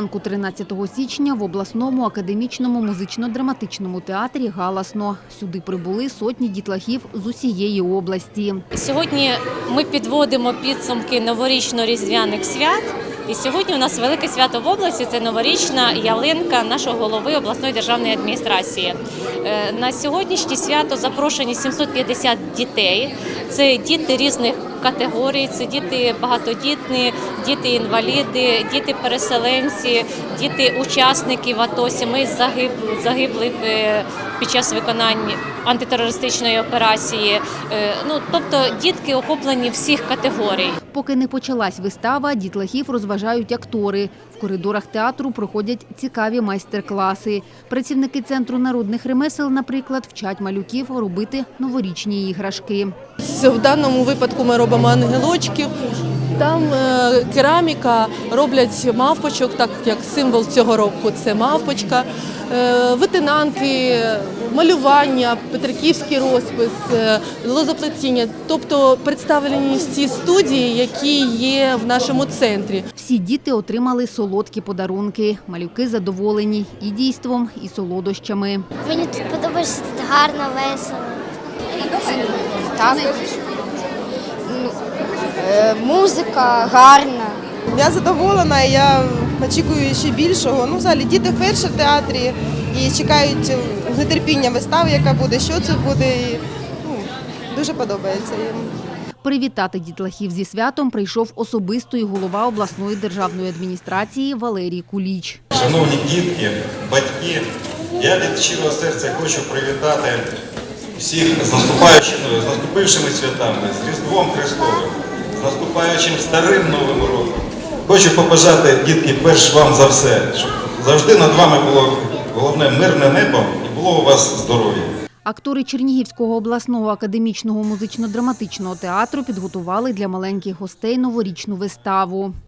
13 січня в обласному академічному музично-драматичному театрі галасно. Сюди прибули сотні дітлахів з усієї області. Сьогодні ми підводимо підсумки новорічно-різдвяних свят. І сьогодні у нас велике свято в області це новорічна ялинка нашого голови обласної державної адміністрації. Е, На сьогоднішнє свято запрошені 750 дітей. Це діти різних категорій, це діти багатодітні, діти інваліди, діти діти учасників АТО, сімей загиб- загиблих е, під час виконання антитерористичної операції. Е, Ну тобто дітки охоплені всіх категорій. Поки не почалась вистава, дітлахів розважають актори. В коридорах театру проходять цікаві майстер-класи. Працівники центру народних ремесел, наприклад, вчать малюків робити новорічні іграшки. В даному випадку ми робимо ангелочків. Там е, кераміка роблять мавпочок, так як символ цього року це мавпочка, е, витинанки, малювання, петриківський розпис, е, лозоплетіння. Тобто представлені всі студії, які є в нашому центрі. Всі діти отримали солодкі подарунки. Малюки задоволені і дійством, і солодощами. Мені тут подобається тут гарно, весело. Так. Е, музика гарна. Я задоволена, я очікую ще більшого. Ну, взагалі, діти вперше в театрі і чекають з нетерпінням вистави, яка буде, що це буде. І, ну, дуже подобається їм. Привітати дітлахів зі святом прийшов особисто і голова обласної державної адміністрації Валерій Куліч. Шановні дітки, батьки, я від щирого серця хочу привітати всіх з наступаючими, з наступившими святами, з Різдвом Христовим, наступаючим старим Новим роком. Хочу побажати, дітки, перш вам за все, щоб завжди над вами було головне мирне небо і було у вас здоров'я. Актори Чернігівського обласного академічного музично-драматичного театру підготували для маленьких гостей новорічну виставу.